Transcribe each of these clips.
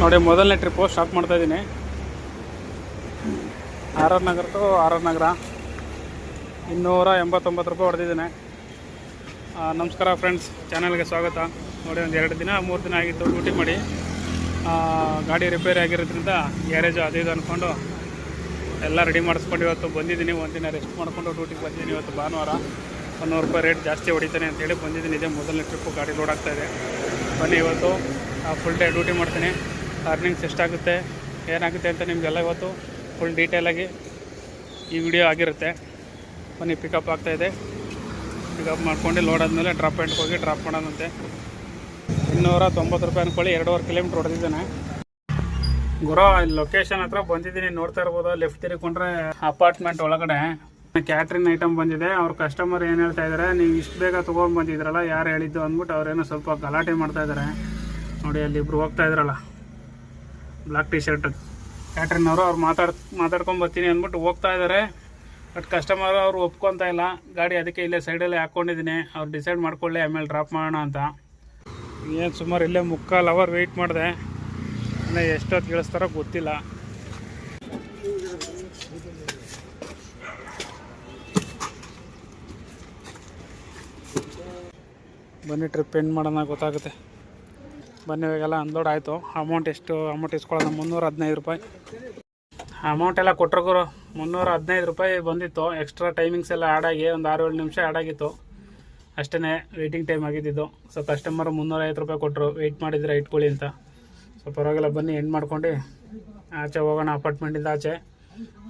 ನೋಡಿ, ಮೊದಲನೇ trip start ಮಾಡ್ತಾ ಇದ್ದೀನಿ. R R Nagar to R R Nagar. ಇನ್ನೂರ ಎಂಬತ್ತೊಂಬತ್ತು ರೂಪಾಯಿ ಹೊಡೆದಿದ್ದೇನೆ. ನಮಸ್ಕಾರ ಫ್ರೆಂಡ್ಸ್ ಚಾನಲ್ಗೆ ಸ್ವಾಗತ. ನೋಡಿ, ಒಂದು ಎರಡು ದಿನ, ಮೂರು ದಿನ ಆಗಿತ್ತು ಡ್ಯೂಟಿ ಮಾಡಿ. ಗಾಡಿ ರಿಪೇರಿ ಆಗಿರೋದ್ರಿಂದ ಗ್ಯಾರೇಜು ಅದು ಇದು ಅಂದ್ಕೊಂಡು ಎಲ್ಲ ರೆಡಿ ಮಾಡಿಸ್ಕೊಂಡು ಇವತ್ತು ಬಂದಿದ್ದೀನಿ. ಒಂದಿನ ರೆಸ್ಟ್ ಮಾಡಿಕೊಂಡು ಡ್ಯೂಟಿಗೆ ಬಂದಿದ್ದೀನಿ ಇವತ್ತು ಭಾನುವಾರ. ಒಂದು ರೂಪಾಯಿ ರೇಟ್ ಜಾಸ್ತಿ ಹೊಡಿತಾನೆ ಅಂತೇಳಿ ಬಂದಿದ್ದೀನಿ. ಇದೇ ಮೊದಲನೇ ಟ್ರಿಪ್ಪು ಗಾಡಿ ಲೋಡ್ ಆಗ್ತಾಯಿದೆ ಬನ್ನಿ, ಇವತ್ತು ಫುಲ್ ಡೇ ಡ್ಯೂಟಿ ಮಾಡ್ತೀನಿ. ಅರ್ನಿಂಗ್ಸ್ ಎಷ್ಟಾಗುತ್ತೆ, ಏನಾಗುತ್ತೆ ಅಂತ ನಿಮಗೆಲ್ಲ ಇವತ್ತು ಫುಲ್ ಡೀಟೇಲಾಗಿ ಈ ವಿಡಿಯೋ ಆಗಿರುತ್ತೆ. ಬನ್ನಿ ಪಿಕಪ್ ಆಗ್ತಾಯಿದೆ ಪಿಕಪ್ ಮಾಡ್ಕೊಂಡು ಲೋಡ್ ಆದಮೇಲೆ ಡ್ರಾಪ್ ಪಾಯಿಂಟ್ಗೆ ಹೋಗಿ ಡ್ರಾಪ್ ಮಾಡೋದಂತೆ ಇನ್ನೂರ ತೊಂಬತ್ತು ರೂಪಾಯಿ ಅಂದ್ಕೊಳ್ಳಿ ಎರಡೂವರೆ ಕಿಲೋಮೀಟ್ರ್ ಹೊಡೆದಿದ್ದಾನೆ. ಗುರು, ಇಲ್ಲಿ ಲೊಕೇಶನ್ ಹತ್ರ ಬಂದಿದ್ದೀನಿ, ನೋಡ್ತಾ ಇರ್ಬೋದು? ಲೆಫ್ಟ್ ತಿರ್ಕೊಂಡ್ರೆ ಅಪಾರ್ಟ್ಮೆಂಟ್ ಒಳಗಡೆ. ಕ್ಯಾಟ್ರಿಂಗ್ ಐಟಮ್ ಬಂದಿದೆ. ಅವ್ರ ಕಸ್ಟಮರ್ ಏನು ಹೇಳ್ತಾ ಇದ್ದಾರೆ ನೀವು ಇಷ್ಟು ಬೇಗ ತೊಗೊಂಡು ಬಂದಿದ್ರಲ್ಲ, ಯಾರು ಹೇಳಿದ್ದು? ಅಂದ್ಬಿಟ್ಟು ಅವ್ರೇನೋ ಸ್ವಲ್ಪ ಗಲಾಟೆ ಮಾಡ್ತಾ ಇದ್ದಾರೆ ನೋಡಿ, ಅಲ್ಲಿ ಇಬ್ರು ಹೋಗ್ತಾ ಇದ್ರಲ್ಲ. ಬ್ಲಾಕ್ ಟೀ ಶರ್ಟ್ ಕ್ಯಾಟ್ರಿನ್ ಅವರು, ಅವ್ರು ಮಾತಾಡ್, ಮಾತಾಡ್ಕೊಂಡು ಬರ್ತೀನಿ ಅಂದ್ಬಿಟ್ಟು ಹೋಗ್ತಾ ಇದ್ದಾರೆ ಬಟ್ ಕಸ್ಟಮರ್ ಅವರು ಒಪ್ಕೊತಾ ಇಲ್ಲ. ಗಾಡಿ ಅದಕ್ಕೆ ಇಲ್ಲೇ ಸೈಡಲ್ಲೇ ಹಾಕ್ಕೊಂಡಿದ್ದೀನಿ ಅವ್ರು ಡಿಸೈಡ್ ಮಾಡ್ಕೊಳ್ಳಿ, ಆಮೇಲೆ ಡ್ರಾಪ್ ಮಾಡೋಣ ಅಂತ. ಏನು ಸುಮಾರು ಇಲ್ಲೇ ಮುಕ್ಕಾಲು ಅವರ್ ವೆಯ್ಟ್ ಮಾಡಿದೆ. ಇನ್ನೂ ಎಷ್ಟೊತ್ತು ಕೇಳಿಸ್ತಾರೋ ಗೊತ್ತಿಲ್ಲ. ಬನ್ನಿ ಟ್ರಿಪ್ ಎಂಡ್ ಮಾಡೋಣ, ಗೊತ್ತಾಗುತ್ತೆ. ಬನ್ನಿ, ಇವಾಗೆಲ್ಲ ಅನ್ಲೋಡ್ ಆಯಿತು. ಅಮೌಂಟ್ ಎಷ್ಟು ಅಮೌಂಟ್ ಇಸ್ಕೊಳ್ಳೋದು ಮುನ್ನೂರ ಹದಿನೈದು ರೂಪಾಯಿ. ಅಮೌಂಟ್ ಎಲ್ಲ ಕೊಟ್ಟರು ಮುನ್ನೂರ ಹದಿನೈದು ರೂಪಾಯಿ ಬಂದಿತ್ತು. ಎಕ್ಸ್ಟ್ರಾ ಟೈಮಿಂಗ್ಸ್ ಎಲ್ಲ ಆಡಾಗಿ ಒಂದು ಆರು ಏಳು ನಿಮಿಷ ಆಡಾಗಿತ್ತು ಅಷ್ಟೇ ವೆಯ್ಟಿಂಗ್ ಟೈಮ್ ಆಗಿದ್ದಿದ್ದು. ಸೊ ಕಸ್ಟಮರ್ ಮುನ್ನೂರೈವತ್ತು ರೂಪಾಯಿ ಕೊಟ್ಟರು ವೆಯ್ಟ್ ಮಾಡಿದ್ರೆ ಇಟ್ಕೊಳ್ಳಿ ಅಂತ. ಸೊ ಪರವಾಗಿಲ್ಲ, ಬನ್ನಿ ಎಂಡ್ ಮಾಡ್ಕೊಂಡು ಆಚೆ ಹೋಗೋಣ ಅಪಾರ್ಟ್ಮೆಂಟಿಂದ ಆಚೆ.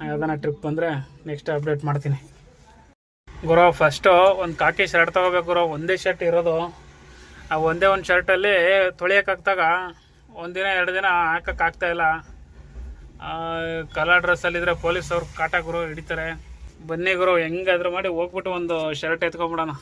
ಯಾವ್ದಾನ ಟ್ರಿಪ್ ಬಂದರೆ ನೆಕ್ಸ್ಟ್ ಅಪ್ಡೇಟ್ ಮಾಡ್ತೀನಿ. ಗುರು ಫಸ್ಟು ಒಂದು ಕಾಕಿ ಶರ್ಟ್ ತೊಗೋಬೇಕು ಗುರು. ಒಂದೇ ಶರ್ಟ್ ಇರೋದು. ಆ ಒಂದೇ ಒಂದು ಶರ್ಟಲ್ಲಿ ತೊಳಿಯೋಕ್ಕಾಗ್ದಾಗ ಒಂದಿನ ಎರಡು ದಿನ ಹಾಕೋಕ್ಕಾಗ್ತಾಯಿಲ್ಲ ಕಲರ್ ಡ್ರೆಸ್ಸಲ್ಲಿದ್ದರೆ ಪೊಲೀಸ್ ಅವ್ರು ಕಾಟ ಹಿಡಿತಾರೆ. ಬನ್ನಿ ಗುರು, ಹೆಂಗಾದ್ರೂ ಮಾಡಿ ಹೋಗ್ಬಿಟ್ಟು ಒಂದು ಶರ್ಟ್ ಎತ್ಕೊಂಬಿಡೋಣ.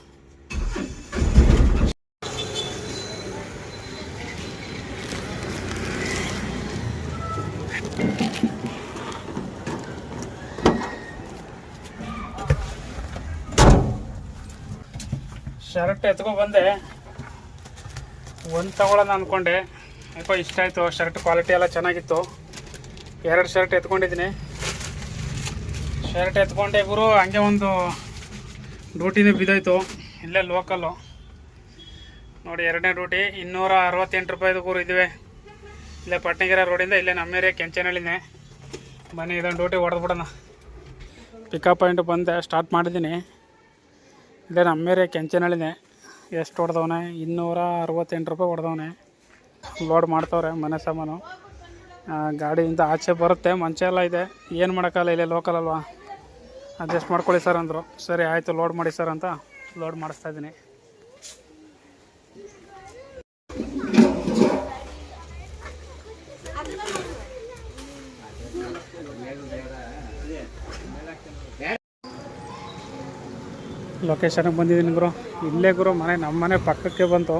ಶರ್ಟ್ ಎತ್ಕೊ ಬಂದೆ. ಒಂದು ತಗೊಳ್ಳೋಣ ಅಂದ್ಕೊಂಡೆ ಯಾಕೋ ಇಷ್ಟ ಆಯಿತು. ಶರ್ಟ್ ಕ್ವಾಲಿಟಿ ಎಲ್ಲ ಚೆನ್ನಾಗಿತ್ತು. ಎರಡು ಶರ್ಟ್ ಎತ್ಕೊಂಡಿದ್ದೀನಿ. ಶರ್ಟ್ ಎತ್ಕೊಂಡೆ ಗುರು, ಹಂಗೆ ಒಂದು ಡ್ಯೂಟಿನೇ ಬಿದ್ದೋಯ್ತು. ಇಲ್ಲೇ ಲೋಕಲ್ಲು ನೋಡಿ, ಎರಡನೇ ಡ್ಯೂಟಿ. ಇನ್ನೂರ ಅರವತ್ತೆಂಟು ರೂಪಾಯಿದು ಗುರು ಇದಿವೆ. ಇಲ್ಲೇ ಪಟ್ನಗಿರ ರೋಡಿಂದ ಇಲ್ಲೇ ನಮ್ಮ ಏರಿಯಾ ಕೆಂಚನಹಳ್ಳಿನೇ. ಬನ್ನಿ, ಇದೊಂದು ಡ್ಯೂಟಿ ಹೊಡೆದ್ಬಿಡೋಣ ಪಿಕಪ್ ಪಾಯಿಂಟ್ ಬಂದೆ ಸ್ಟಾರ್ಟ್ ಮಾಡಿದ್ದೀನಿ. ಇಲ್ಲೇ ನಮ್ಮ ಏರಿಯಾ ಕೆಂಚನಹಳ್ಳಿನೇ. ಎಷ್ಟು ಹೊಡೆದವನೆ? ಇನ್ನೂರ ಅರವತ್ತೆಂಟು ರೂಪಾಯಿ ಹೊಡೆದವನೆ. ಲೋಡ್ ಮಾಡ್ತವ್ರೆ, ಮನೆ ಸಾಮಾನು. ಗಾಡಿಯಿಂದ ಆಚೆ ಬರುತ್ತೆ, ಮಂಚ ಎಲ್ಲ ಇದೆ. ಏನು ಮಾಡೋಕ್ಕಲ್ಲ ಇಲ್ಲೇ ಲೋಕಲ್ ಅಲ್ವಾ? ಅಡ್ಜಸ್ಟ್ ಮಾಡ್ಕೊಳ್ಳಿ ಸರ್ ಅಂದರು. ಸರಿ, ಆಯಿತು ಲೋಡ್ ಮಾಡಿ ಸರ್ ಅಂತ ಲೋಡ್ ಮಾಡಿಸ್ತಾ ಇದ್ದೀನಿ. ಲೊಕೇಶನ್ಗೆ ಬಂದಿದ್ದೀನಿ ಗುರು. ಇಲ್ಲೇ ಗುರು, ಮನೆ, ನಮ್ಮ ಮನೆ ಪಕ್ಕಕ್ಕೆ ಬಂತು.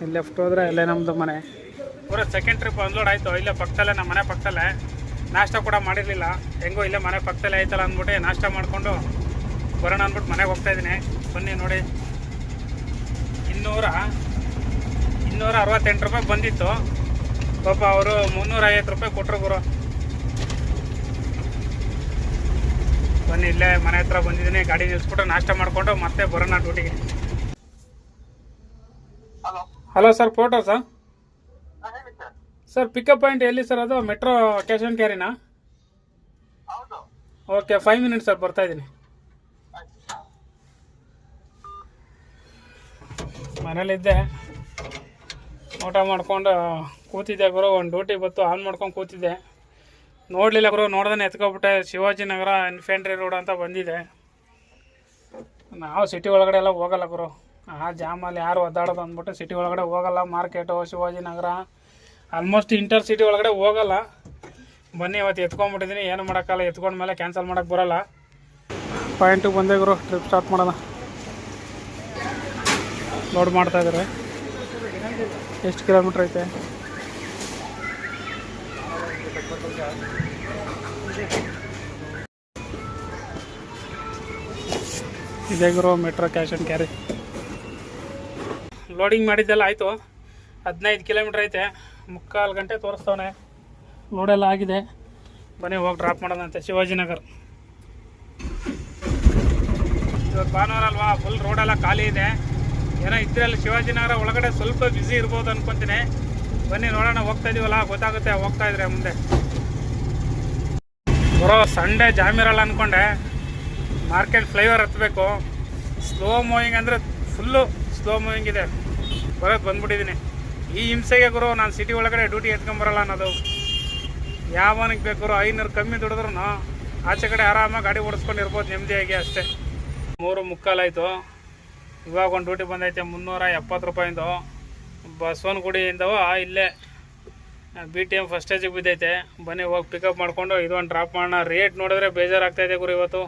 ಇಲ್ಲಿ ಲೆಫ್ಟ್ ಹೋದ್ರೆ ಇಲ್ಲೇ ನಮ್ಮದು ಮನೆ. ಗುರು ಸೆಕೆಂಡ್ ಟ್ರಿಪ್ ಅನ್ಲೋಡ್ ಆಯಿತು. ಇಲ್ಲೇ ಪಕ್ಕದಲ್ಲೇ, ನಮ್ಮ ಮನೆ ಪಕ್ಕದಲ್ಲೇ. ನಾಷ್ಟ ಕೂಡ ಮಾಡಿರಲಿಲ್ಲ. ಹೆಂಗೋ ಇಲ್ಲೇ ಮನೆ ಪಕ್ಕದಲ್ಲೇ ಆಯ್ತಲ್ಲ ಅಂದ್ಬಿಟ್ಟು ನಾಷ್ಟ ಮಾಡಿಕೊಂಡು ಬರೋಣ ಅಂದ್ಬಿಟ್ಟು ಮನೆಗೆ ಹೋಗ್ತಾ ಇದ್ದೀನಿ. ಬನ್ನಿ ನೋಡಿ. ಇನ್ನೂರ ಇನ್ನೂರ ಅರವತ್ತೆಂಟು ರೂಪಾಯಿ ಬಂದಿತ್ತು. ಪಾಪ ಅವರು ಮುನ್ನೂರ ಐವತ್ತು ರೂಪಾಯಿ ಕೊಟ್ಟರು ಗುರು. ಬನ್ನಿ ಇಲ್ಲೇ ಮನೆ ಹತ್ರ ಬಂದಿದ್ದೀನಿ ಗಾಡಿ ನಿಲ್ಸ್ಬಿಟ್ಟು ನಾಷ್ಟ ಮಾಡಿಕೊಂಡು ಮತ್ತೆ ಬರೋಣ ಡ್ಯೂಟಿಗೆ hello sir photo sir sir pickup point ಎಲ್ಲಿ ಸರ್ ಅದು? ಮೆಟ್ರೋ ಕ್ಯಾಶ್ ಆನ್ ಕ್ಯಾರಿನಾ ಓಕೆ ಫೈವ್ ಮಿನಿಟ್ಸ್ ಸರ್ ಬರ್ತಾ ಇದ್ದೀನಿ. ಮನೇಲಿದ್ದೆ ಊಟ ಮಾಡ್ಕೊಂಡು ಕೂತಿದ್ದೆ ಬರೋ ಒಂದು ಡ್ಯೂಟಿ ಬತ್ತು ಆನ್ ಮಾಡ್ಕೊಂಡು ಕೂತಿದ್ದೆ. ನೋಡಲಿಲ್ಲ ಗುರು ನೋಡ್ದೆ ಎತ್ಕೊಬಿಟ್ಟೆ. ಶಿವಾಜಿನಗರ ಇನ್ಫೆಂಟ್ರಿ ರೋಡ್ ಅಂತ ಬಂದಿದೆ. ನಾವು ಸಿಟಿ ಒಳಗಡೆ ಎಲ್ಲ ಹೋಗಲ್ಲ ಗುರು. ಆ ಜಾಮಲ್ಲಿ ಯಾರು ಒದ್ದಾಡೋದು ಅಂದ್ಬಿಟ್ಟು ಸಿಟಿ ಒಳಗಡೆ ಹೋಗಲ್ಲ. Market Shivajinagar almost inter city ಒಳಗಡೆ ಹೋಗಲ್ಲ. ಬನ್ನಿ, ಇವತ್ತು ಎತ್ಕೊಂಡ್ಬಿಟ್ಟಿದ್ದೀನಿ ಏನು ಮಾಡೋಕ್ಕಲ್ಲ ಎತ್ಕೊಂಡ್ಮೇಲೆ ಕ್ಯಾನ್ಸಲ್ ಮಾಡೋಕ್ಕೆ ಬರೋಲ್ಲ. ಪಾಯಿಂಟಿಗೆ ಬಂದೆ ಗುರು. ಟ್ರಿಪ್ ಸ್ಟಾರ್ಟ್ ಮಾಡೋಣ. ಲೋಡ್ ಮಾಡ್ತಾಯಿದ್ದಾರೆ ಎಷ್ಟು ಕಿಲೋಮೀಟ್ರ್ ಐತೆ? ಇದೇ ಗುರು Metro Cash and Carry loading ಮಾಡಿದ್ದೆಲ್ಲ ಆಯಿತು. ಹದಿನೈದು ಕಿಲೋಮೀಟ್ರ್ ಐತೆ. ಮುಕ್ಕಾಲು ಗಂಟೆ ತೋರಿಸ್ತವನೆ. ಲೋಡೆಲ್ಲ ಆಗಿದೆ. ಬನ್ನಿ, ಹೋಗಿ ಡ್ರಾಪ್ ಮಾಡೋದಂತೆ ಶಿವಾಜಿನಗರ್. ಇವತ್ತು ಭಾನುವಾರ ಅಲ್ವಾ? ಫುಲ್ ರೋಡೆಲ್ಲ ಖಾಲಿ ಇದೆ. ಏನೋ ಇದ್ರಲ್ಲಿ ಶಿವಾಜಿನಗರ ಒಳಗಡೆ ಸ್ವಲ್ಪ ಬ್ಯುಸಿ ಇರ್ಬೋದು ಅನ್ಕೊಂತೀನಿ. ಬನ್ನಿ, ನೋಡೋಣ, ಹೋಗ್ತಾ ಇದೀವಲ್ಲ? ಗೊತ್ತಾಗುತ್ತೆ, ಹೋಗ್ತಾ ಇದ್ರೆ ಮುಂದೆ. ಬರೋ ಸಂಡೇ ಜಾಮಿರಲ್ಲ ಅಂದ್ಕೊಂಡೆ ಮಾರ್ಕೆಟ್ ಫ್ಲೈವರ್ ಹತ್ತಬೇಕು ಸ್ಲೋ ಮೂವಿಂಗ್ ಅಂದರೆ ಫುಲ್ಲು ಸ್ಲೋ ಮೂವಿಂಗ್ ಇದೆ. ಬರೋದು ಬಂದ್ಬಿಟ್ಟಿದ್ದೀನಿ ಈ ಹಿಂಸೆಗೆ ಗುರು, ನಾನು ಸಿಟಿ ಒಳಗಡೆ ಡ್ಯೂಟಿ ಎತ್ಕೊಂಬರಲ್ಲ ಅನ್ನೋದು. ಯಾವನಿಗೆ ಬೇಕು ಐನೂರು ಕಮ್ಮಿ ದುಡಿದ್ರು ಆಚೆ ಕಡೆ ಆರಾಮಾಗಿ ಗಾಡಿ ಓಡಿಸ್ಕೊಂಡು ಇರ್ಬೋದು ನೆಮ್ಮದಿಯಾಗಿ ಅಷ್ಟೇ. ಮೂರು ಮುಕ್ಕಾಲಾಯಿತು ಇವಾಗ ಒಂದು ಡ್ಯೂಟಿ ಬಂದೈತೆ ಮುನ್ನೂರ ಎಪ್ಪತ್ತು ರೂಪಾಯಿಂದು. ಬಸವನಗುಡಿಯಿಂದವೋ ಇಲ್ಲೇ. ಬಿ ಟಿ ಎಂ ಫಸ್ಟ್ ಸ್ಟೇಜಿಗೆ ಬಿದ್ದೈತೆ. ಬನ್ನಿ ಹೋಗಿ ಪಿಕಪ್ ಮಾಡಿಕೊಂಡು ಇದೊಂದು ಡ್ರಾಪ್ ಮಾಡೋಣ. ರೇಟ್ ನೋಡಿದ್ರೆ ಬೇಜಾರಾಗ್ತಾಯಿದೆ ಗುರು ಇವತ್ತು.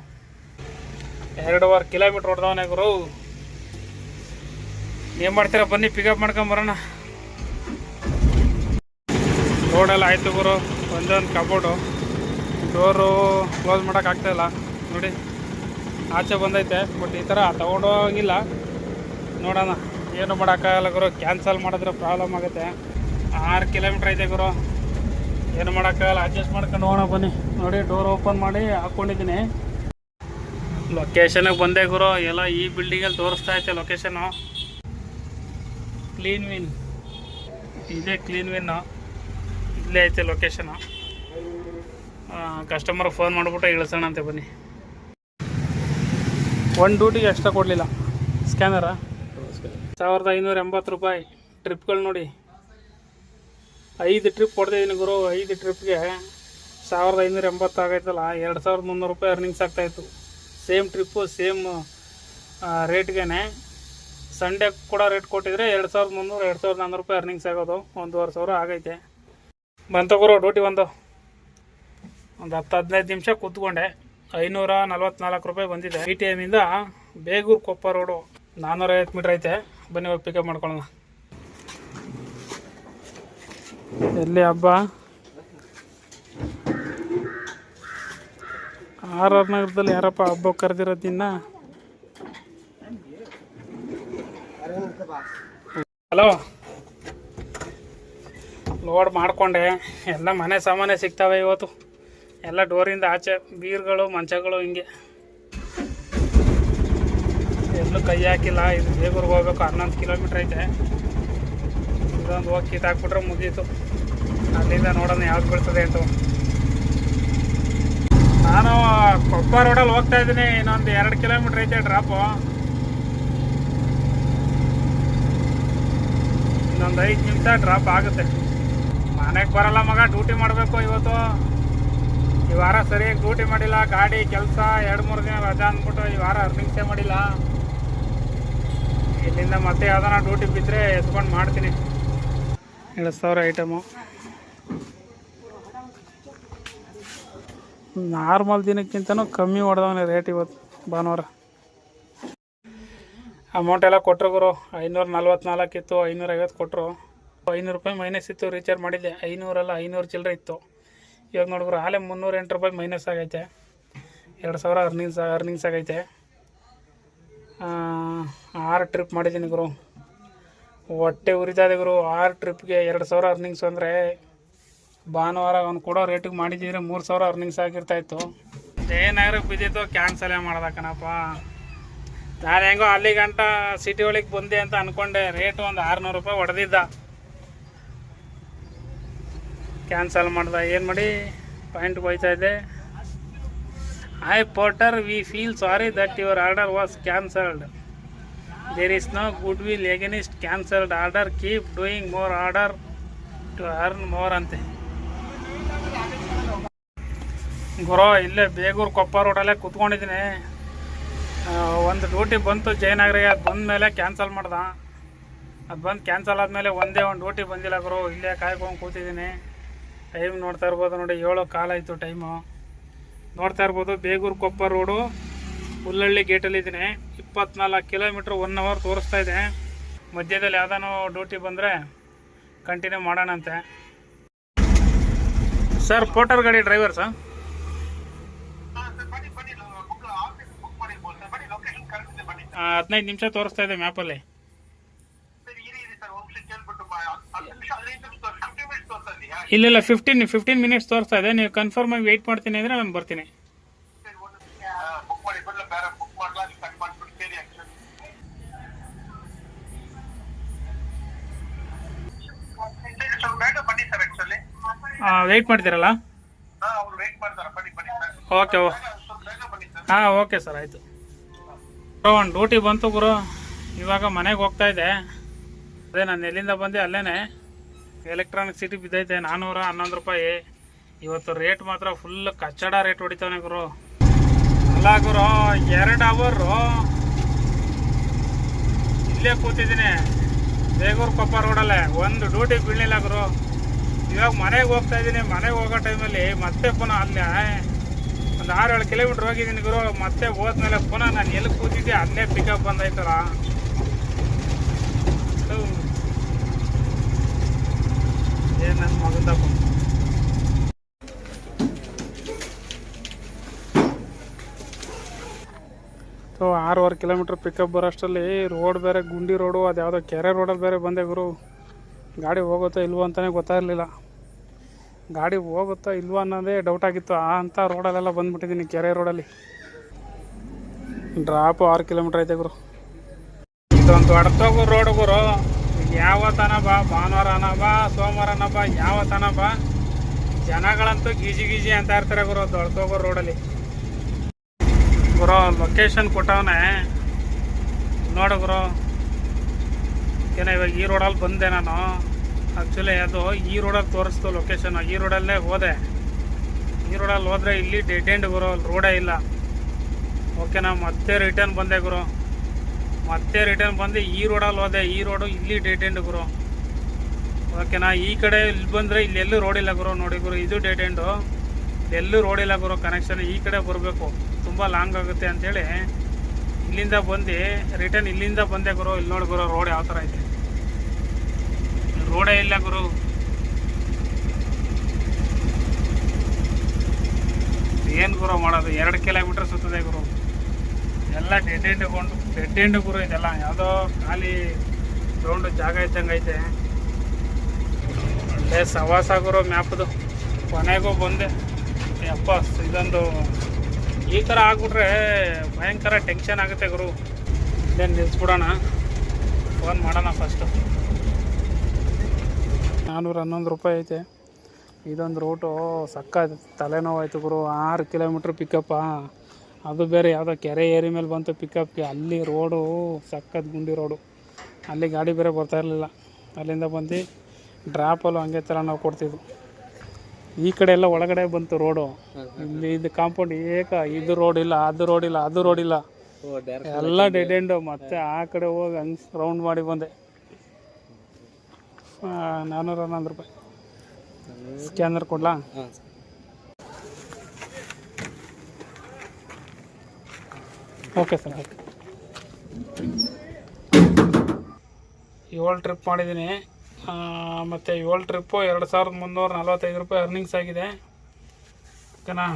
ಎರಡೂವರೆ ಕಿಲೋಮೀಟ್ರ್ ಹೊಡೆದವನೇ ಗುರು. ಏನು ಮಾಡ್ತೀರಾ? ಬನ್ನಿ ಪಿಕಪ್ ಮಾಡ್ಕೊಂಬರೋಣ ರೋಡೆಲ್ಲ ಆಯಿತು ಗುರು. ಒಂದೊಂದು ಕಬೋರ್ಡು ಡೋರು ಕ್ಲೋಸ್ ಮಾಡೋಕ್ಕಾಗ್ತಾಯಿಲ್ಲ ನೋಡಿ, ಆಚೆ ಬಂದೈತೆ ಬಟ್ ಈ ಥರ ತೊಗೊಂಡೋಗಿಲ್ಲ ನೋಡೋಣ, ಏನು ಮಾಡೋಕ್ಕಾಗಲ್ಲ ಗುರು. ಕ್ಯಾನ್ಸಲ್ ಮಾಡಿದ್ರೆ ಪ್ರಾಬ್ಲಮ್ ಆಗುತ್ತೆ. ಆರು ಕಿಲೋಮೀಟ್ರ್ ಐತೆ ಗುರು. ಏನು ಮಾಡೋಕ್ಕಾಗಲ್ಲ ಅಡ್ಜಸ್ಟ್ ಮಾಡ್ಕೊಂಡು ಹೋಗೋಣ ಬನ್ನಿ. ನೋಡಿ ಡೋರ್ ಓಪನ್ ಮಾಡಿ ಹಾಕ್ಕೊಂಡಿದ್ದೀನಿ ಲೊಕೇಶನಿಗೆ ಬಂದೆ ಗುರು. ಎಲ್ಲ ಈ ಬಿಲ್ಡಿಂಗಲ್ಲಿ ತೋರಿಸ್ತಾ ಐತೆ ಲೊಕೇಶನು ಕ್ಲೀನ್ ವಿನ್ ಇದೇ ಕ್ಲೀನ್ ವಿನ್ನು ಇಲ್ಲೇ ಐತೆ ಲೊಕೇಶನು ಕಸ್ಟಮರ್ಗೆ ಫೋನ್ ಮಾಡಿಬಿಟ್ಟು ಇಳಿಸೋಣ ಅಂತೆ ಬನ್ನಿ. ಒಂದು ಡ್ಯೂಟಿಗೆ ಎಕ್ಸ್ಟ್ರಾ ಕೊಡಲಿಲ್ಲ. ಸ್ಕ್ಯಾನರ ಸಾವಿರದ ಐನೂರ ಎಂಬತ್ತು ರೂಪಾಯಿ. ಟ್ರಿಪ್ಗಳು ನೋಡಿ. ಐದು ಟ್ರಿಪ್ ಹೊಡೆದಿದ್ದೀನಿ ಗುರು. ಐದು ಟ್ರಿಪ್ಗೆ ಸಾವಿರದ ಐನೂರ ಎಂಬತ್ತು ಆಗೈತಲ್ಲ ಎರಡು ಸಾವಿರದ ಮುನ್ನೂರು ರೂಪಾಯಿ ಅರ್ನಿಂಗ್ಸ್ ಆಗ್ತಾಯಿತ್ತು ಸೇಮ್ ಟ್ರಿಪ್ಪು ಸೇಮ್ ರೇಟ್ಗೆ ಸಂಡೇ ಕೂಡ ರೇಟ್ ಕೊಟ್ಟಿದ್ರೆ ಎರಡು ಸಾವಿರದ ಮುನ್ನೂರು, ಎರಡು ಸಾವಿರದ ನಾನ್ನೂರು ರೂಪಾಯಿ ಅರ್ನಿಂಗ್ಸ್ ಆಗೋದು. ಒಂದೂವರೆ ಸಾವಿರ ಆಗೈತೆ. ಬಂತ ಗುರು ಡ್ಯೂಟಿ ಬಂದು ಒಂದು ಹತ್ತು ಹದಿನೈದು ನಿಮಿಷ ಕೂತ್ಕೊಂಡೆ. ಐನೂರ ನಲ್ವತ್ನಾಲ್ಕು ರೂಪಾಯಿ ಬಂದಿದೆ. ಬಿ ಟಿ ಎಮ್ಮಿಂದ ಬೇಗೂರು ಕೊಪ್ಪ ರೋಡು ನಾನ್ನೂರೈವತ್ತು ಮೀಟ್ರ್ ಐತೆ. ಬನ್ನಿ ಹೋಗಿ ಪಿಕಪ್ ಮಾಡ್ಕೊಳ್ಳೋಣ. ಎಲ್ಲಿ ಹಬ್ಬ? ಆರ್ ಆರ್ ನಗರದಲ್ಲಿ ಯಾರಪ್ಪ ಹಬ್ಬ ಕರೆದಿರೋದಿನ್ನ ಹಲೋ ಲೋಡ್ ಮಾಡಿಕೊಂಡೆ. ಎಲ್ಲ ಮನೆ ಸಾಮಾನೇ ಸಿಗ್ತವೆ ಇವತ್ತು. ಎಲ್ಲ ಡೋರಿಂದ ಆಚೆ, ಬೀರ್ಗಳು, ಮಂಚಗಳು ಹಿಂಗೆ. ಎಲ್ಲೂ ಕೈ ಹಾಕಿಲ್ಲ. ಇದು ಬೇಗೂರ್ಗೆ ಹೋಗ್ಬೇಕು. ಹನ್ನೊಂದು ಕಿಲೋಮೀಟ್ರ್ ಐತೆ. ಇದೊಂದು ಹೋಗಿ ಕಿತ್ತಾಕ್ಬಿಟ್ರೆ ಮುಗೀತು. ಅಲ್ಲಿಂದ ನೋಡೋಣ ಯಾವ್ದು ಬೀಳ್ತದೆ ಅಂತ. ನಾನು ಕೊಪ್ಪ ರೋಡಲ್ಲಿ ಹೋಗ್ತಾ ಇದ್ದೀನಿ, ಇನ್ನೊಂದು ಎರಡು ಕಿಲೋಮೀಟ್ರ್ ಐತೆ ಡ್ರಾಪು ಇನ್ನೊಂದು ಐದು ನಿಮಿಷ ಡ್ರಾಪ್ ಆಗುತ್ತೆ. ಮನೆಗೆ ಬರಲ್ಲ ಮಗ ಡ್ಯೂಟಿ ಮಾಡಬೇಕು ಇವತ್ತು. ಈ ವಾರ ಸರಿಯಾಗಿ ಡ್ಯೂಟಿ ಮಾಡಿಲ್ಲ, ಗಾಡಿ, ಕೆಲಸ, ಎರಡು ಮೂರು ದಿನ ರಜಾ ಅಂದ್ಬಿಟ್ಟು ಈ ವಾರ ಅರ್ನಿಂಗ್ಸೇ ಮಾಡಿಲ್ಲ. ಇಲ್ಲಿಂದ ಮತ್ತೆ ಯಾವ್ದಾನ ಡ್ಯೂಟಿ ಬಿದ್ದರೆ ಎತ್ಕೊಂಡು ಮಾಡ್ತೀನಿ. ಎರಡು ಸಾವಿರ ಐಟಮು ನಾರ್ಮಲ್ ದಿನಕ್ಕಿಂತನೂ ಕಮ್ಮಿ ಹೊಡೆದವನೇ ರೇಟ್ ಇವತ್ತು ಭಾನುವಾರ. ಅಮೌಂಟ್ ಎಲ್ಲ ಕೊಟ್ಟರು ಗುರು. ಐನೂರ ನಲ್ವತ್ನಾಲ್ಕು ಇತ್ತು, ಐನೂರ ಐವತ್ತು ಕೊಟ್ಟರು ಐನೂರು ರೂಪಾಯಿ ಮೈನಸ್ ಇತ್ತು ರೀಚಾರ್ಜ್ ಮಾಡಿದ್ದೆ. ಐನೂರಲ್ಲ ಐನೂರು ಚಿಲ್ಲರೆ ಇತ್ತು. ಇವಾಗ ನೋಡಿದ್ರು ಆಲೇ ಮುನ್ನೂರ ಎಂಟು ರೂಪಾಯಿ ಮೈನಸ್ ಆಗೈತೆ. ಎರಡು ಸಾವಿರ ಅರ್ನಿಂಗ್ಸ್ ಅರ್ನಿಂಗ್ಸ್ ಆಗೈತೆ. ಆರು ಟ್ರಿಪ್ ಮಾಡಿದ್ದೀನಿ ಗುರು. ಹೊಟ್ಟೆ ಉರಿತಾ ಇದೆ ಗುರು. ಆರು ಟ್ರಿಪ್ಗೆ ಎರಡು ಸಾವಿರ ಅರ್ನಿಂಗ್ಸ್ ಅಂದರೆ ಭಾನುವಾರ ಅವ್ನು ಕೊಡೋ ರೇಟಿಗೆ ಮಾಡಿದ್ದಿದ್ರೆ ಮೂರು ಸಾವಿರ ಅರ್ನಿಂಗ್ಸ್ ಆಗಿರ್ತಾಯಿತ್ತು ಜಯನಗರಕ್ಕೆ ಬಿದ್ದಿತ್ತು ಕ್ಯಾನ್ಸಲೇ ಮಾಡ್ದ ಕಣಪ್ಪ. ನಾನು ಹೆಂಗೋ ಅಲ್ಲಿ ಗಂಟ ಸಿಟಿ ಒಳಗೆ ಬಂದೆ ಅಂತ ಅಂದ್ಕೊಂಡೆ ರೇಟ್ ಒಂದು ಆರುನೂರು ರೂಪಾಯಿ ಹೊಡೆದಿದ್ದ ಕ್ಯಾನ್ಸಲ್ ಮಾಡ್ದ. ಏನು ಮಾಡಿ? ಹೋಯ್ತಾ ಇದ್ದೆ. I Porter we feel sorry that your order was cancelled there is no goodwill against cancelled order keep doing more order to earn more ಅಂತೆ. ಗುರು, ಇಲ್ಲೇ ಬೇಗೂರು ಕೊಪ್ಪ ರೋಡಲ್ಲೇ ಕೂತ್ಕೊಂಡಿದ್ದೀನಿ. ಒಂದು ಡ್ಯೂಟಿ ಬಂತು ಜಯನಗರಿಗೆ, ಅದು ಬಂದ ಮೇಲೆ ಕ್ಯಾನ್ಸಲ್ ಮಾಡ್ದ. ಅದು ಬಂದು ಕ್ಯಾನ್ಸಲ್ ಆದಮೇಲೆ ಒಂದೇ ಒಂದು ಡ್ಯೂಟಿ ಬಂದಿಲ್ಲ ಗುರು, ಇಲ್ಲೇ ಕಾಯ್ಕೊಂಡು ಕೂತಿದ್ದೀನಿ. ಟೈಮ್ ನೋಡ್ತಾ ಇರ್ಬೋದು ನೋಡಿ, ಏಳು ಕಾಲಾಯಿತು ಟೈಮು ನೋಡ್ತಾ ಇರ್ಬೋದು, ಬೇಗೂರು ಕೊಪ್ಪ ರೋಡು, ಹುಲ್ಲಳ್ಳಿ ಗೇಟಲ್ಲಿದ್ದೀನಿ ಇಪ್ಪತ್ನಾಲ್ಕು ಕಿಲೋಮೀಟ್ರ್ ಒನ್ ಅವರ್ ತೋರಿಸ್ತಾ ಇದೆ. ಮಧ್ಯದಲ್ಲಿ ಯಾವ್ದಾನೋ ಡ್ಯೂಟಿ ಬಂದರೆ ಕಂಟಿನ್ಯೂ ಮಾಡೋಣಂತೆ. ಸರ್ ಪೋಟರ್ ಗಾಡಿ ಡ್ರೈವರ್ ಸರ್ ಹಾ ಸರ್ ಬನ್ನಿ ಬನ್ನಿ ಬುಕ್ ಆಫೀಸ್ ಬುಕ್ ಮಾಡಿರ್ಬೋದು ಸರ್ ಬನ್ನಿ ಲೊಕೇಶನ್ ಕಳಿಸ್ತೀನಿ ಬನ್ನಿ ಹದಿನೈದು ನಿಮಿಷ ತೋರಿಸ್ತಾ ಇದೆ ಮ್ಯಾಪಲ್ಲಿ ಇಲ್ಲ ಇಲ್ಲ ಫಿಫ್ಟೀನ್ ಫಿಫ್ಟೀನ್ ಮಿನಿಟ್ಸ್ ತೋರಿಸ್ತಾ ಇದೆ. ನೀವು ಕನ್ಫರ್ಮ್ ಆಗಿ ವೆಯ್ಟ್ ಮಾಡ್ತೀನಿ ಅಂದರೆ ನಾನು ಬರ್ತೀನಿ. ವೆಯ್ಟ್ ಮಾಡ್ತೀರಲ್ಲ? ಓಕೆ ಹಾಂ ಓಕೆ ಸರ್ ಆಯಿತು. ಒಂದು ಡ್ಯೂಟಿ ಬಂತು ಗುರು. ಇವಾಗ ಮನೆಗೆ ಹೋಗ್ತಾ ಇದ್ದೆ. ಅದೇ ನಾನು ಎಲ್ಲಿಂದ ಬಂದೆ ಅಲ್ಲೇ ಎಲೆಕ್ಟ್ರಾನಿಕ್ ಸಿಟಿ ಬಿದ್ದೈತೆ ನಾನ್ನೂರ ಹನ್ನೊಂದು ರೂಪಾಯಿ. ಇವತ್ತು ರೇಟ್ ಮಾತ್ರ ಫುಲ್ ಕಚ್ಚಡ ರೇಟ್ ಹೊಡಿತಾನೆ ಗುರು. ಅಲ್ಲ ಗುರು, ಎರಡು ಅವರು ಇಲ್ಲೇ ಕೂತಿದ್ದೀನಿ. ಬೇಗೂರು ಕೊಪ್ಪ ರೋಡಲ್ಲೇ. ಒಂದು ಡ್ಯೂಟಿ ಬೀಳಲಿಲ್ಲ ಗುರು. ಇವಾಗ ಮನೆಗೆ ಹೋಗ್ತಾ ಇದ್ದೀನಿ. ಮನೆಗೆ ಹೋಗೋ ಟೈಮಲ್ಲಿ ಮತ್ತೆ ಪುನಃ ಅಲ್ಲೇ. ಒಂದು ಆರು ಏಳು ಕಿಲೋಮೀಟ್ರ್ ಹೋಗಿದ್ದೀನಿ ಗುರು. ಮತ್ತೆ ಹೋದ್ಮೇಲೆ ಪುನಃ ನಾನು ಎಲ್ಲಿ ಕೂತಿದ್ದೆ ಅಲ್ಲೇ ಪಿಕಪ್ ಬಂದಾಯ್ತಲ್ಲ. ಏನು ನನ್ನ ಮಗಂದ ಸೊ ಆರೂವರೆ ಕಿಲೋಮೀಟ್ರ್ ಪಿಕಪ್ ಬರೋಷ್ಟರಲ್ಲಿ ರೋಡ್ ಬೇರೆ, ಗುಂಡಿ ರೋಡು ಅದು ಯಾವುದೋ ಕೆರೆ ರೋಡಲ್ಲಿ ಬೇರೆ ಬಂದೆ ಗುರು. ಗಾಡಿ ಹೋಗುತ್ತೋ ಇಲ್ವೋ ಅಂತಲೇ ಗೊತ್ತಾಗಲಿಲ್ಲ. ಗಾಡಿ ಹೋಗುತ್ತಾ ಇಲ್ವಾ ಅನ್ನೋದೇ ಡೌಟ್ ಆಗಿತ್ತು. ಆ ಅಂಥ ರೋಡಲ್ಲೆಲ್ಲ ಬಂದ್ಬಿಟ್ಟಿದ್ದೀನಿ ಕೆರೆ ರೋಡಲ್ಲಿ ಡ್ರಾಪು ಆರು ಕಿಲೋಮೀಟ್ರ್ ಐತೆ ಗುರು. ಇದೊಂದು ಹೊಡೆತೋಗು ರೋಡ್ ಗುರು. ಯಾವ ತನ ಬಾ ಭಾನುವಾರನ ಬಾ ಸೋಮವಾರನ ಬಾ ತನ ಬಾ. ಜನಗಳಂತೂ ಗೀಜಿ ಗೀಜಿ ಅಂತ ಇರ್ತಾರೆ ಗುರು ದೊಡ್ಡೋಗೋ ರೋಡಲ್ಲಿ ಗುರು ಲೊಕೇಶನ್ ಕೊಟ್ಟವನೆ. ನೋಡು ಗುರು. ಏನೋ ಇವಾಗ ಈ ರೋಡಲ್ಲಿ ಬಂದೆ ನಾನು. ಆ್ಯಕ್ಚುಲಿ ಅದು ಈ ರೋಡಲ್ಲಿ ತೋರಿಸ್ತು ಲೊಕೇಶನ್ ಈ ರೋಡಲ್ಲೇ ಹೋದೆ. ಈ ರೋಡಲ್ಲಿ ಹೋದರೆ ಇಲ್ಲಿ ಡೆಡ್ ಎಂಡ್ ಗುರು ರೋಡೇ ಇಲ್ಲ. ಓಕೆನಾ ಮತ್ತೆ ರಿಟರ್ನ್ ಬಂದೆ ಗುರು. ಮತ್ತೆ ರಿಟರ್ನ್ ಬಂದು ಈ ರೋಡಲ್ಲಿ ಹೋದೆ. ಈ ರೋಡು ಇಲ್ಲಿ ಡೆಡ್ ಎಂಡ್ ಗುರು. ಓಕೆನಾ ಈ ಕಡೆ ಇಲ್ಲಿ ಬಂದರೆ ಇಲ್ಲಿ ಎಲ್ಲೂ ರೋಡ್ ಇಲ್ಲ ಗುರು. ನೋಡಿ ಗುರು, ಇದು ಡೆಡ್ ಎಂಡು ಎಲ್ಲೂ ರೋಡ್ ಇಲ್ಲ ಗುರು ಕನೆಕ್ಷನ್ ಈ ಕಡೆ ಬರಬೇಕು. ತುಂಬ ಲಾಂಗ್ ಆಗುತ್ತೆ ಅಂಥೇಳಿ ಇಲ್ಲಿಂದ ಬಂದು ರಿಟರ್ನ್ ಇಲ್ಲಿಂದ ಬಂದೆ ಗುರು. ಇಲ್ಲಿ ನೋಡಿ ಗುರು ರೋಡ್ ಯಾವ ಥರ ಐತೆ. ರೋಡೇ ಇಲ್ಲ ಗುರು. ಏನು ಗುರು ಮಾಡೋದು? ಎರಡು ಕಿಲೋಮೀಟ್ರ್ ಸುತ್ತದೆ ಗುರು. ಎಲ್ಲ ಡೆಡ್ ಎಂಡ್ ಕೊಂಡು ಡೆಡ್ ಎಂಡ್ ಗುರು ಇದೆಲ್ಲ. ಯಾವುದೋ ಖಾಲಿ ರೌಂಡ್ ಜಾಗ ಇದ್ದಂಗೆ ಐತೆ. ಒಳ್ಳೆ ಸವಾಸ ಗುರು ಮ್ಯಾಪ್ದು. ಕೊನೆಗೂ ಬಂದೆ. ಅಪ್ಪ ಇದೊಂದು ಈ ಥರ ಆಗ್ಬಿಟ್ರೆ ಭಯಂಕರ ಟೆನ್ಷನ್ ಆಗುತ್ತೆ ಗುರು. ಇದೇನು ನಿಲ್ಸ್ಬಿಡೋಣ. ಫೋನ್ ಮಾಡೋಣ ಫಸ್ಟು ನಾನ್ನೂರ ಹನ್ನೊಂದು ರೂಪಾಯಿ ಐತೆ. ಇದೊಂದು ರೂಟು ಸಕ್ಕ ತಲೆನೋವಾಯ್ತು ಗುರು. ಆರು ಕಿಲೋಮೀಟ್ರ್ ಪಿಕಪ್ಪ ಅದು ಬೇರೆ ಯಾವುದೋ ಕೆರೆ ಏರಿ ಮೇಲೆ ಬಂತು ಪಿಕಪ್ಗೆ ಅಲ್ಲಿ ರೋಡು ಸಕ್ಕತ್ ಗುಂಡಿ ರೋಡು ಅಲ್ಲಿ ಗಾಡಿ ಬೇರೆ ಬರ್ತಾ ಇರಲಿಲ್ಲ. ಅಲ್ಲಿಂದ ಬಂದು ಡ್ರಾಪಲ್ಲೂ ಹಂಗೆ ಥರ ನಾವು ಕೊಡ್ತಿದ್ವು. ಈ ಕಡೆ ಎಲ್ಲ ಒಳಗಡೆ ಬಂತು ರೋಡು ಇಲ್ಲಿ ಇದು ಕಾಂಪೌಂಡ್ ಏಕ ಇದು ರೋಡ್ ಇಲ್ಲ ಅದು ರೋಡ್ ಇಲ್ಲ ಅದು ರೋಡ್ ಇಲ್ಲ. ಎಲ್ಲ ಡೆಡ್ ಎಂಡು ಮತ್ತೆ ಆ ಕಡೆ ಹೋಗಿ ಹಂಗೆ ರೌಂಡ್ ಮಾಡಿ ಬಂದೆ. ನಾನ್ನೂರ ಹನ್ನೊಂದು ರೂಪಾಯಿ. ಸ್ಕ್ಯಾನರ್ ಕೊಡ್ಲಾ? Okay sir okay. ಏಳು ಟ್ರಿಪ್ ಮಾಡಿದ್ದೀನಿ. ಮತ್ತು ಏಳು ಟ್ರಿಪ್ಪು ಎರಡು ಸಾವಿರದ ಮುನ್ನೂರ ನಲ್ವತ್ತೈದು ರೂಪಾಯಿ ಅರ್ನಿಂಗ್ಸ್ ಆಗಿದೆ. ಓಕೆನಾ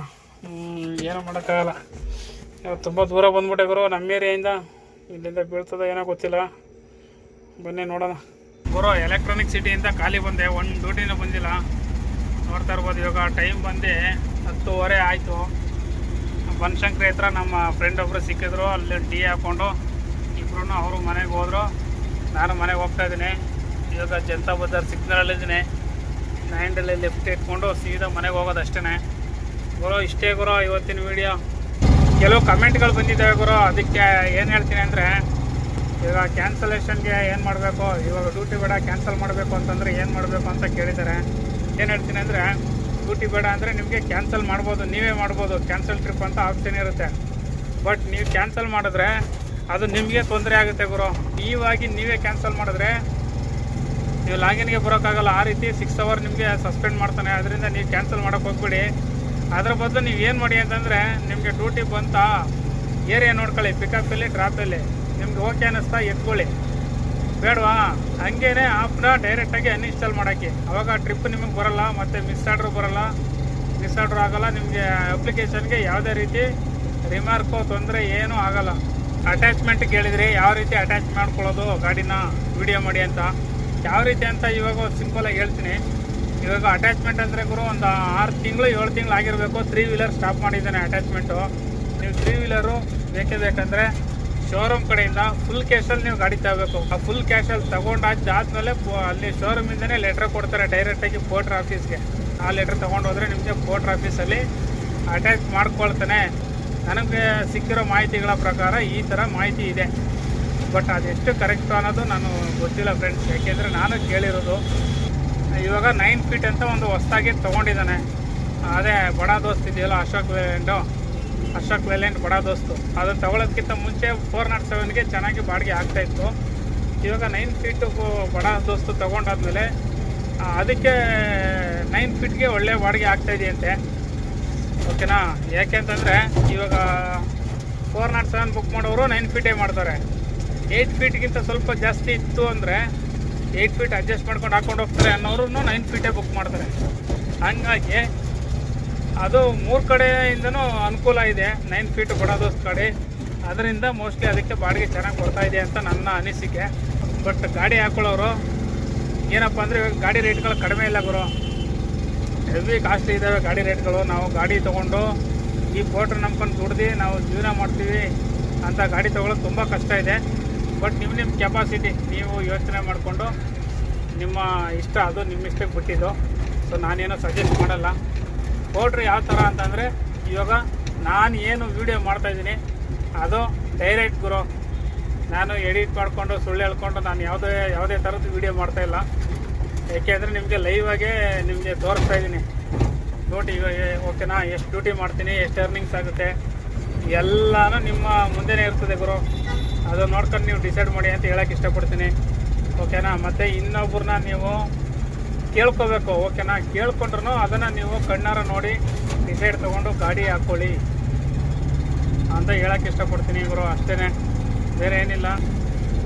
ಏನು ಮಾಡೋಕ್ಕಾಗಲ್ಲ. ತುಂಬ ದೂರ ಬಂದ್ಬಿಟ್ಟೆ ಗುರು ನಮ್ಮ ಏರಿಯಾಯಿಂದ. ಇಲ್ಲಿಂದ ಬೀಳ್ತದ ಏನೋ ಗೊತ್ತಿಲ್ಲ. ಬನ್ನಿ ನೋಡೋಣ. ಗುರು ಎಲೆಕ್ಟ್ರಾನಿಕ್ ಸಿಟಿಯಿಂದ ಖಾಲಿ ಬಂದೆ. ಒಂದು ಡ್ಯೂಟಿನೂ ಬಂದಿಲ್ಲ. ನೋಡ್ತಾ ಇರ್ಬೋದು, ಇವಾಗ ಟೈಮ್ ಬಂದು ಹತ್ತುವರೆ ಆಯಿತು. ಬನಶಂಕರಿ ಹತ್ರ ನಮ್ಮ ಫ್ರೆಂಡ್ ಒಬ್ಬರು ಸಿಕ್ಕಿದ್ರು. ಅಲ್ಲಿ ಟೀ ಹಾಕ್ಕೊಂಡು ಇಬ್ಬರು ಅವರು ಮನೆಗೆ ಹೋದರು. ನಾನು ಮನೆಗೆ ಹೋಗ್ತಾ ಇದ್ದೀನಿ. ಇವಾಗ ಜನತಾ ಬಜಾರ್ ಸಿಗ್ನಲಲ್ಲಿದ್ದೀನಿ ನೈಂಡಲ್ಲಿ ಲೆಫ್ಟ್ ಇಟ್ಕೊಂಡು ಸೀದಾ ಮನೆಗೆ ಹೋಗೋದು ಅಷ್ಟೇ ಗುರು ಇಷ್ಟೇ ಗುರು, ಇವತ್ತಿನ ವಿಡಿಯೋ ಕೆಲವು ಕಮೆಂಟ್ಗಳು ಬಂದಿದ್ದಾವೆ ಗುರು. ಅದಕ್ಕೆ ಏನು ಹೇಳ್ತೀನಿ ಅಂದರೆ ಇವಾಗ ಕ್ಯಾನ್ಸಲೇಷನ್ಗೆ ಏನು ಮಾಡಬೇಕು? ಇವಾಗ ಡ್ಯೂಟಿ ಬೇಡ ಕ್ಯಾನ್ಸಲ್ ಮಾಡಬೇಕು ಅಂತಂದರೆ ಏನು ಮಾಡಬೇಕು ಅಂತ ಕೇಳಿದ್ದಾರೆ ಏನು ಹೇಳ್ತೀನಿ ಅಂದರೆ ಡ್ಯೂಟಿ ಬೇಡ ಅಂದರೆ ನಿಮಗೆ ಕ್ಯಾನ್ಸಲ್ ಮಾಡ್ಬೋದು, ನೀವೇ ಮಾಡ್ಬೋದು. ಕ್ಯಾನ್ಸಲ್ ಟ್ರಿಪ್ ಅಂತ ಆಪ್ಷನ್ ಇರುತ್ತೆ. ಬಟ್ ನೀವು ಕ್ಯಾನ್ಸಲ್ ಮಾಡಿದ್ರೆ ಅದು ನಿಮಗೆ ತೊಂದರೆ ಆಗುತ್ತೆ ಗುರು. ನೀವಾಗಿ ನೀವೇ ಕ್ಯಾನ್ಸಲ್ ಮಾಡಿದ್ರೆ ನೀವು ಲಾಗಿನ್ಗೆ ಬರೋಕ್ಕಾಗಲ್ಲ. ಆ ರೀತಿ ಸಿಕ್ಸ್ ಅವರ್ ನಿಮಗೆ ಸಸ್ಪೆಂಡ್ ಮಾಡ್ತಾನೆ. ಅದರಿಂದ ನೀವು ಕ್ಯಾನ್ಸಲ್ ಮಾಡೋಕ್ಕೆ ಹೋಗ್ಬಿಡಿ. ಅದರ ಬದಲು ನೀವು ಏನು ಮಾಡಿ ಅಂತಂದರೆ, ನಿಮಗೆ ಡ್ಯೂಟಿ ಬಂತ ಏರಿಯಾ ನೋಡ್ಕೊಳ್ಳಿ. ಪಿಕಪ್ಪಲ್ಲಿ ಡ್ರಾಪಲ್ಲಿ ನಿಮ್ಗೆ ಓಕೆ ಅನ್ನಿಸ್ತಾ ಎತ್ಕೊಳ್ಳಿ ಬೇಡವಾ? ಹಂಗೇನೆ ಆ್ಯಪ್ನ ಡೈರೆಕ್ಟಾಗಿ ಅನ್ಇನ್ಸ್ಟಾಲ್ ಮಾಡೋಕ್ಕೆ. ಅವಾಗ ಟ್ರಿಪ್ ನಿಮಗೆ ಬರಲ್ಲ, ಮತ್ತು ಮಿಸ್ ಆರ್ಡ್ರು ಬರಲ್ಲ. ಮಿಸ್ ಆರ್ಡ್ರ್ ಆಗಲ್ಲ, ನಿಮಗೆ ಅಪ್ಲಿಕೇಶನ್ಗೆ ಯಾವುದೇ ರೀತಿ ರಿಮಾರ್ಕು ತೊಂದರೆ ಏನೂ ಆಗೋಲ್ಲ. ಅಟ್ಯಾಚ್ಮೆಂಟ್ ಕೇಳಿದ್ರಿ ಯಾವ ರೀತಿ ಅಟ್ಯಾಚ್ ಮಾಡ್ಕೊಳ್ಳೋದು ಗಾಡಿನ ವಿಡಿಯೋ ಮಾಡಿ ಅಂತ. ಯಾವ ರೀತಿ ಅಂತ ಇವಾಗ ಸಿಂಪಲಾಗಿ ಹೇಳ್ತೀನಿ. ಇವಾಗ ಅಟ್ಯಾಚ್ಮೆಂಟ್ ಅಂದರೆ ಗುರು ಒಂದು ಆರು ತಿಂಗಳು, ಏಳು ತಿಂಗಳು ಆಗಿರಬೇಕು. ತ್ರೀ ವೀಲರ್ ಸ್ಟಾಪ್ ಮಾಡಿದ್ದಾನೆ ಅಟ್ಯಾಚ್ಮೆಂಟು ನೀವು ತ್ರೀ ವೀಲರು ಬೇಕೇ ಬೇಕಂದರೆ ಶೋರೂಮ್ ಕಡೆಯಿಂದ ಫುಲ್ ಕ್ಯಾಶಲ್ಲಿ ನೀವು ಗಾಡಿ ತಗೋಬೇಕು. ಆ ಫುಲ್ ಕ್ಯಾಶಲ್ಲಿ ತೊಗೊಂಡಾದ್ಮೇಲೆ ಅಲ್ಲಿ ಶೋರೂಮಿಂದನೇ ಲೆಟ್ರ್ ಕೊಡ್ತಾರೆ ಡೈರೆಕ್ಟಾಗಿ ಪೋಟ್ರ್ ಆಫೀಸ್ಗೆ ಆ ಲೆಟ್ರ್ ತೊಗೊಂಡು ನಿಮಗೆ ಪೋಟ್ರ್ ಆಫೀಸಲ್ಲಿ ಅಟ್ಯಾಚ್ ಮಾಡ್ಕೊಳ್ತಾನೆ. ನನಗೆ ಸಿಕ್ಕಿರೋ ಮಾಹಿತಿಗಳ ಪ್ರಕಾರ ಈ ಥರ ಮಾಹಿತಿ ಇದೆ. ಬಟ್ ಅದೆಷ್ಟು ಕರೆಕ್ಟು ಅನ್ನೋದು ನಾನು ಗೊತ್ತಿಲ್ಲ ಫ್ರೆಂಡ್ಸ್ ಯಾಕೆಂದರೆ ನಾನು ಕೇಳಿರೋದು, ಇವಾಗ ನೈನ್ ಫೀಟ್ ಅಂತ ಒಂದು ಹೊಸ್ದಾಗಿ ತೊಗೊಂಡಿದ್ದಾನೆ. ಅದೇ ಬಡ ದೋಸ್ತಿದೆಯಲ್ಲ ಅಶೋಕ್ ವೇಲೆಂಟು ಅಶೋಕ್ ಲೇಲ್ಯಾಂಡ್ ಬಡ ದೋಸ್ತು. ಅದನ್ನು ತಗೊಳ್ಳೋದಕ್ಕಿಂತ ಮುಂಚೆ ಫೋರ್ ನಾಟ್ ಸೆವೆನ್ಗೆ ಚೆನ್ನಾಗಿ ಬಾಡಿಗೆ ಆಗ್ತಾಯಿತ್ತು ಇವಾಗ ನೈನ್ ಫೀಟು ಬಡ ದೋಸ್ತು ತೊಗೊಂಡಾದ್ಮೇಲೆ ಅದಕ್ಕೆ ನೈನ್ ಫೀಟ್ಗೆ ಒಳ್ಳೆ ಬಾಡಿಗೆ ಆಗ್ತಾಯಿದೆಯಂತೆ ಓಕೆನಾ? ಯಾಕೆಂತಂದರೆ, ಇವಾಗ ಫೋರ್ ನಾಟ್ ಸೆವೆನ್ ಬುಕ್ ಮಾಡೋರು ನೈನ್ ಫೀಟೇ ಮಾಡ್ತಾರೆ. ಏಯ್ಟ್ ಫೀಟ್ಗಿಂತ ಸ್ವಲ್ಪ ಜಾಸ್ತಿ ಇತ್ತು ಅಂದರೆ ಏಯ್ಟ್ ಫೀಟ್ ಅಡ್ಜಸ್ಟ್ ಮಾಡ್ಕೊಂಡು ಹಾಕೊಂಡು ಹೋಗ್ತಾರೆ ಅನ್ನೋರು ನೈನ್ ಫೀಟೇ ಬುಕ್ ಮಾಡ್ತಾರೆ. ಹಂಗಾಗಿ ಅದು ಮೂರು ಕಡೆಯಿಂದನೂ ಅನುಕೂಲ ಇದೆ. ನೈನ್ ಫೀಟ್ ಕೊಡೋದು ಕಡೆ. ಅದರಿಂದ ಮೋಸ್ಟ್ಲಿ ಅದಕ್ಕೆ ಬಾಡಿಗೆ ಚೆನ್ನಾಗಿ ಕೊಡ್ತಾ ಇದೆ ಅಂತ ನನ್ನ ಅನಿಸಿಕೆ. ಬಟ್ ಗಾಡಿ ಹಾಕೊಳ್ಳೋರು, ಏನಪ್ಪ ಅಂದರೆ ಇವಾಗ ಗಾಡಿ ರೇಟ್ಗಳು ಕಡಿಮೆ ಇಲ್ಲ ಗುರು. ಹೆವಿ ಕಾಸ್ಟ್ಲಿ ಇದ್ದಾವೆ ಗಾಡಿ ರೇಟ್ಗಳು. ನಾವು ಗಾಡಿ ತೊಗೊಂಡು ಈ ಪೋಟ್ರ್ ನಂಬ್ಕೊಂಡು ದುಡ್ದು ನಾವು ಜೀವನ ಮಾಡ್ತೀವಿ ಅಂತ ಗಾಡಿ ತೊಗೊಳ್ಳೋದು ತುಂಬ ಕಷ್ಟ ಇದೆ. ಬಟ್ ನಿಮ್ಮ ನಿಮ್ಮ ಕೆಪಾಸಿಟಿ ನೀವು ಯೋಚನೆ ಮಾಡಿಕೊಂಡು ನಿಮ್ಮ ಇಷ್ಟ ಅದು ನಿಮ್ಮ ಇಷ್ಟಕ್ಕೆ ಬಿಟ್ಟಿದ್ದು. ಸೊ ನಾನೇನೋ ಸಜೆಸ್ಟ್ ಮಾಡಲ್ಲ. ಪೋಟ್ರ್ ಯಾವ ಥರ ಅಂತಂದರೆ ಇವಾಗ ನಾನು ಏನು ವೀಡಿಯೋ ಮಾಡ್ತಾಯಿದ್ದೀನಿ ಅದು ಡೈರೆಕ್ಟ್ ಗುರು. ನಾನು ಎಡಿಟ್ ಮಾಡಿಕೊಂಡು, ಸುಳ್ಳು ಹೇಳ್ಕೊಂಡು ನಾನು ಯಾವುದೇ ಯಾವುದೇ ಥರದ್ದು ವೀಡಿಯೋ ಮಾಡ್ತಾಯಿಲ್ಲ ಏಕೆಂದರೆ ನಿಮಗೆ ಲೈವಾಗೇ ನಿಮಗೆ ತೋರಿಸ್ತಾ ಇದ್ದೀನಿ. ಇವಾಗ ಓಕೆನಾ ಎಷ್ಟು ಡ್ಯೂಟಿ ಮಾಡ್ತೀನಿ, ಎಷ್ಟು ಅರ್ನಿಂಗ್ಸ್ ಆಗುತ್ತೆ, ಎಲ್ಲನೂ ನಿಮ್ಮ ಮುಂದೆನೇ ಇರ್ತದೆ ಗುರು. ಅದು ನೋಡ್ಕೊಂಡು ನೀವು ಡಿಸೈಡ್ ಮಾಡಿ ಅಂತ ಹೇಳೋಕ್ಕೆ ಇಷ್ಟಪಡ್ತೀನಿ. ಓಕೆನಾ ಮತ್ತು ಇನ್ನೊಬ್ಬರನ್ನ ನೀವು ಕೇಳ್ಕೋಬೇಕು ಓಕೆನಾ ಕೇಳ್ಕೊಂಡ್ರು ಅದನ್ನು ನೀವು ಕಣ್ಣಾರ ನೋಡಿ ಡಿಸೈಡ್ ತೊಗೊಂಡು ಗಾಡಿ ಹಾಕ್ಕೊಳ್ಳಿ ಅಂತ ಹೇಳಕ್ಕೆ ಇಷ್ಟಪಡ್ತೀನಿ ಗುರು ಅಷ್ಟೇ ಬೇರೆ ಏನಿಲ್ಲ.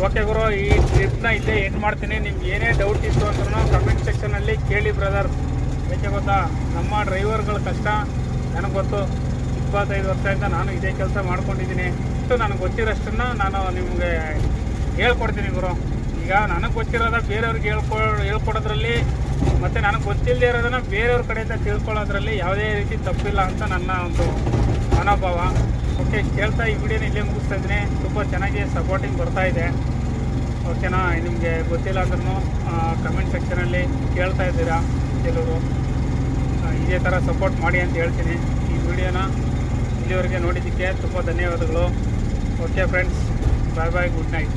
ಓಕೆ ಗುರು, ಈ ಟ್ರಿಪ್ನ ಇಲ್ಲೇ ಎಂಡ್ ಮಾಡ್ತೀನಿ. ನಿಮ್ಗೆ ಏನೇ ಡೌಟ್ ಇತ್ತು ಅಂದ್ರೂ ಕಮೆಂಟ್ ಸೆಕ್ಷನಲ್ಲಿ ಕೇಳಿ ಬ್ರದರ್ ಏಕೆ ಗೊತ್ತಾ? ನಮ್ಮ ಡ್ರೈವರ್ಗಳ ಕಷ್ಟ. ನನಗೆ ಗೊತ್ತು. ಇಪ್ಪತ್ತೈದು ವರ್ಷದಿಂದ ನಾನು ಇದೇ ಕೆಲಸ ಮಾಡ್ಕೊಂಡಿದ್ದೀನಿ. ಇಷ್ಟು ನನಗೆ ಗೊತ್ತಿರೋಷ್ಟನ್ನು ನಾನು ನಿಮಗೆ ಹೇಳ್ಕೊಡ್ತೀನಿ ಗುರು. ಈಗ ನನಗೆ ಗೊತ್ತಿರೋದ ಬೇರೆಯವ್ರಿಗೆ ಹೇಳ್ಕೊ, ಹೇಳ್ಕೊಡೋದ್ರಲ್ಲಿ ಮತ್ತು ನನಗೆ ಗೊತ್ತಿಲ್ಲದೆ ಇರೋದನ್ನ ಬೇರೆಯವ್ರ ಕಡೆಯಿಂದ ತಿಳ್ಕೊಳ್ಳೋದ್ರಲ್ಲಿ ಯಾವುದೇ ರೀತಿ ತಪ್ಪಿಲ್ಲ ಅಂತ ನನ್ನ ಒಂದು ಮನೋಭಾವ. ಓಕೆ ಕೇಳ್ತಾ ಈ ವಿಡಿಯೋನ ಇಲ್ಲೇ ಮುಗಿಸ್ತಾ ಇದ್ದೀನಿ. ತುಂಬ ಚೆನ್ನಾಗಿ ಸಪೋರ್ಟಿಂಗ್ ಬರ್ತಾ ಇದೆ. ಓಕೆನಾ ನಿಮಗೆ ಗೊತ್ತಿಲ್ಲ ಅಂದ್ರೂ ಕಮೆಂಟ್ ಸೆಕ್ಷನಲ್ಲಿ ಕೇಳ್ತಾ ಇದ್ದೀರಾ ಕೆಲವರು ಇದೇ ಥರ ಸಪೋರ್ಟ್ ಮಾಡಿ ಅಂತ ಹೇಳ್ತೀನಿ. ಈ ವಿಡಿಯೋನ ಇಲ್ಲಿವರೆಗೆ ನೋಡಿದ್ದಕ್ಕೆ ತುಂಬ ಧನ್ಯವಾದಗಳು. Okay friends bye bye good night